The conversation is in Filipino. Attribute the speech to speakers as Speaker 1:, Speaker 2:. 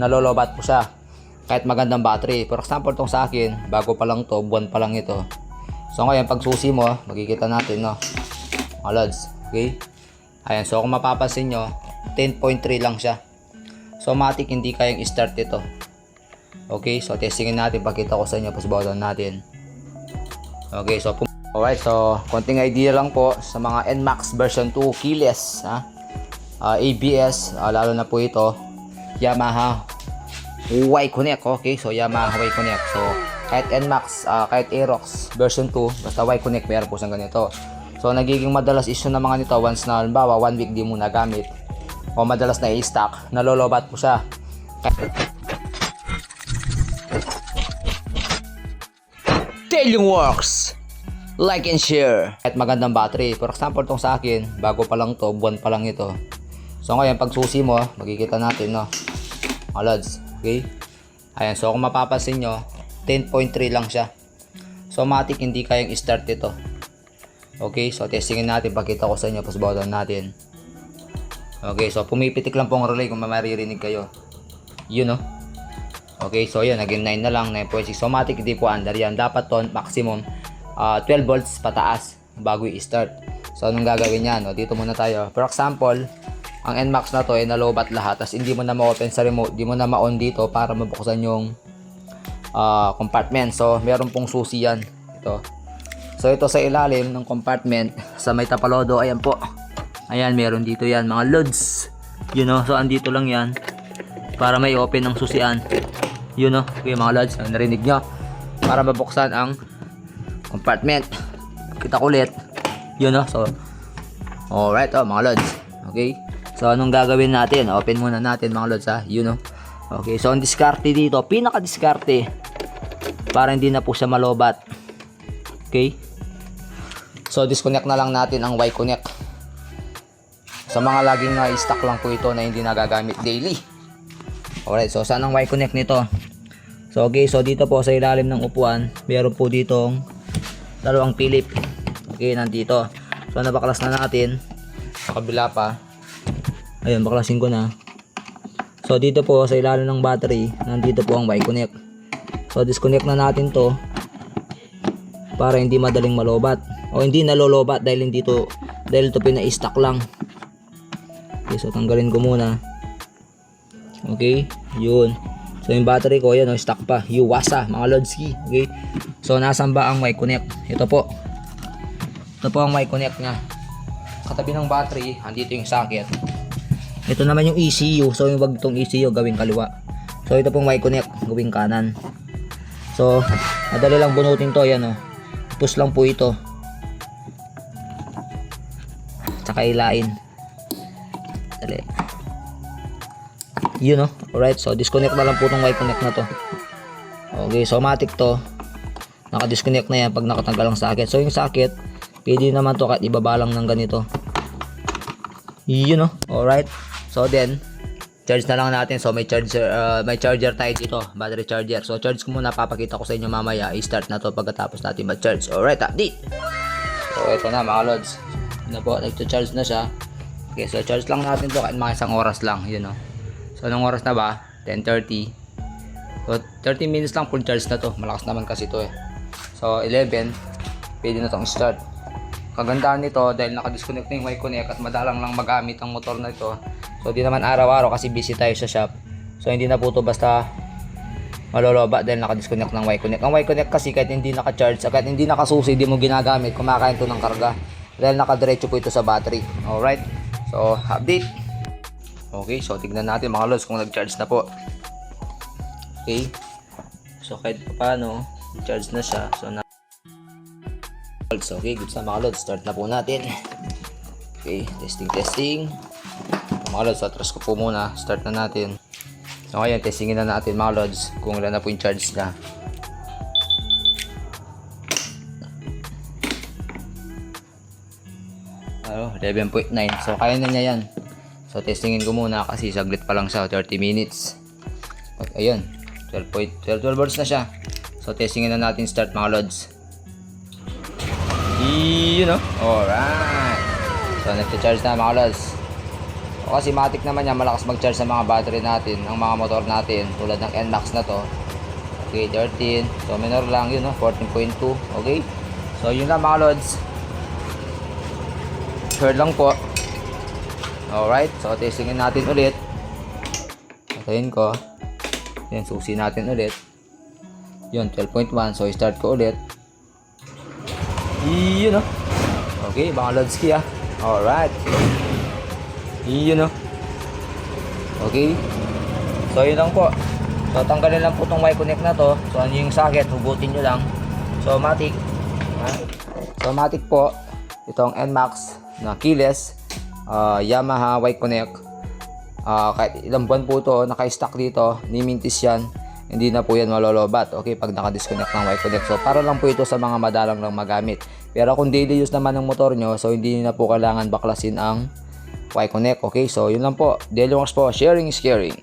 Speaker 1: nalolobat po siya. Kahit magandang battery. For example, tong sa akin, bago pa lang to, buwan pa lang ito. So ngayon, pag susi mo, makikita natin, no? Mga lods, okay? Ayan, so kung mapapansin nyo, 10.3 lang siya. So matik hindi kayang i-start ito. Okay, so testingin natin, pakita ko sa inyo, pasbawalan natin. Okay, so Alright, so konting idea lang po sa mga NMAX version 2 keyless, ha? Ah, ABS, ah, lalo na po ito, Yamaha Y Connect, okay? So Yamaha Y Connect. So kahit NMAX, ah, kahit Aerox version 2, basta Y Connect meron po siyang ganito. So nagiging madalas issue ng mga nito once na halimbawa one week di mo nagamit o madalas na i-stock, nalolobat po siya. Tailing Works! Like and share. Kahit magandang battery. For example, tong sa akin, bago pa lang to, buwan pa lang ito. So ngayon, pag susi mo, makikita natin, no? Mga lods, okay? Ayan, so kung mapapansin nyo, 10.3 lang siya. So matik hindi kayang i-start ito. Okay, so testingin natin, pakita ko sa inyo, pasbawalan natin. Okay, so pumipitik lang po ang relay kung maririnig kayo. Yun, no? Okay, so yun, naging 9 na lang, 9.6. So matik hindi po under yan. Dapat ton maximum ah, 12 volts pataas bago i-start. So anong gagawin niyan? No? Dito muna tayo. For example, ang NMAX na to ay nalobat lahat tapos hindi mo na ma-open sa remote, hindi mo na ma-on dito para mabuksan yung ah, compartment. So meron pong susi yan. Ito. So ito sa ilalim ng compartment sa may tapalodo, ayan po. Ayan, meron dito yan, mga loads. You know, so andito lang yan para may open ng susian. Yun know, okay mga lods, narinig nyo. Para mabuksan ang compartment. Kita ko ulit. Yun know, so alright, oh mga lods. Okay. So anong gagawin natin? Open muna natin mga lods ha. Yun know. Okay, so ang diskarte dito, pinaka-diskarte para hindi na po siya malobat. Okay? So disconnect na lang natin ang Y connect. Sa mga laging na-stock lang po ito na hindi nagagamit daily. Alright, so saan ang Y connect nito? So okay, so dito po sa ilalim ng upuan, meron po ditong dalawang pilip. Okay, nandito. So nabaklas na natin. Sa kabila pa. Ayun, baklasin ko na. So dito po sa ilalim ng battery, nandito po ang Y connect. So disconnect na natin to para hindi madaling malobat o hindi nalolobat dahil hindi to dahil to pina-stock lang. Okay, so tanggalin ko muna. Okay, yun. So yung battery ko, yan, oh, stock pa. Yuwasa, mga Lodski. Okay. So nasan ba ang Y connect? Ito po. Ito po ang Y connect niya. Katabi ng battery, andito yung socket. Ito naman yung ECU. So yung wag itong ECU gawing kaliwa. So ito pong Y connect, gawing kanan. So, madali lang bunutin to, yan oh. Push lang po ito. Tsaka ilain. Dali. Yun no. Alright, so disconnect na lang po tong Y connect na to. Okay, so automatic to. Naka-disconnect na yan pag nakatanggal ang socket. So yung socket, pwede naman to kahit ibaba lang ng ganito. Yun no. Alright. So then, charge na lang natin. So may charger, uh, may charger tayo dito, battery charger. So charge ko muna, papakita ko sa inyo mamaya. I-start na to pagkatapos natin mag-charge. Alright, update. So ito na mga lods. Na po, nag-charge na siya. Okay, so charge lang natin to kahit mga isang oras lang, yun no. So anong oras na ba? 10:30. So 30 minutes lang full charge na to. Malakas naman kasi to eh. So 11, pwede na tong start. Kagandahan nito dahil naka-disconnect na yung Y connect at madalang lang magamit ang motor na ito. So di naman araw-araw kasi busy tayo sa shop. So hindi na po to basta maloloba dahil naka-disconnect ng Y connect. Ang Y connect kasi kahit hindi naka-charge, kahit hindi nakasusi, hindi mo ginagamit, kumakain to ng karga. Dahil nakadiretso po ito sa battery. Alright. So update. Okay, so tignan natin mga lods kung nag-charge na po. Okay. So kahit paano, charge na siya. So na volts. Okay, good sa mga lods. Start na po natin. Okay, testing, testing. Mga lods, atras ko po muna. Start na natin. So ngayon, testingin na natin mga lods kung ilan na po yung charge na. Ano, 11.9. So kaya na niya yan. So testingin ko muna kasi saglit pa lang siya, 30 minutes. Ayun, 12, point, 12, 12 volts na siya. So testingin na natin start mga lods. Yun know? Alright. So nagcha-charge na mga lods. O kasi matik naman yan, malakas mag-charge sa mga battery natin, ng mga motor natin, tulad ng NMAX na to. Okay, 13. So, minor lang yun, no? 14.2. Okay? So, yun lang mga lods. Heard lang po. Alright, so testingin natin ulit. Patayin ko. Yan, susi natin ulit. Yun, 12.1. So, start ko ulit. Yun, no? Okay, mga lods key, ah. Alright. Yun, no? Okay. So, yun lang po. So, tanggalin lang po itong Y-Connect na to. So, ano yung socket, hugutin nyo lang. So, matic. So, matic po. Itong NMAX na keyless. ah, Yamaha Y-Connect. Ah, kahit ilang buwan po ito, naka-stock dito. Ni Mintis yan. Hindi na po yan malolobat. Okay, pag naka-disconnect ng Y-Connect. So, para lang po ito sa mga madalang lang magamit. Pero kung daily use naman ng motor nyo, so hindi na po kailangan baklasin ang Y-Connect. Okay, so yun lang po. Daily Works po. Sharing is caring.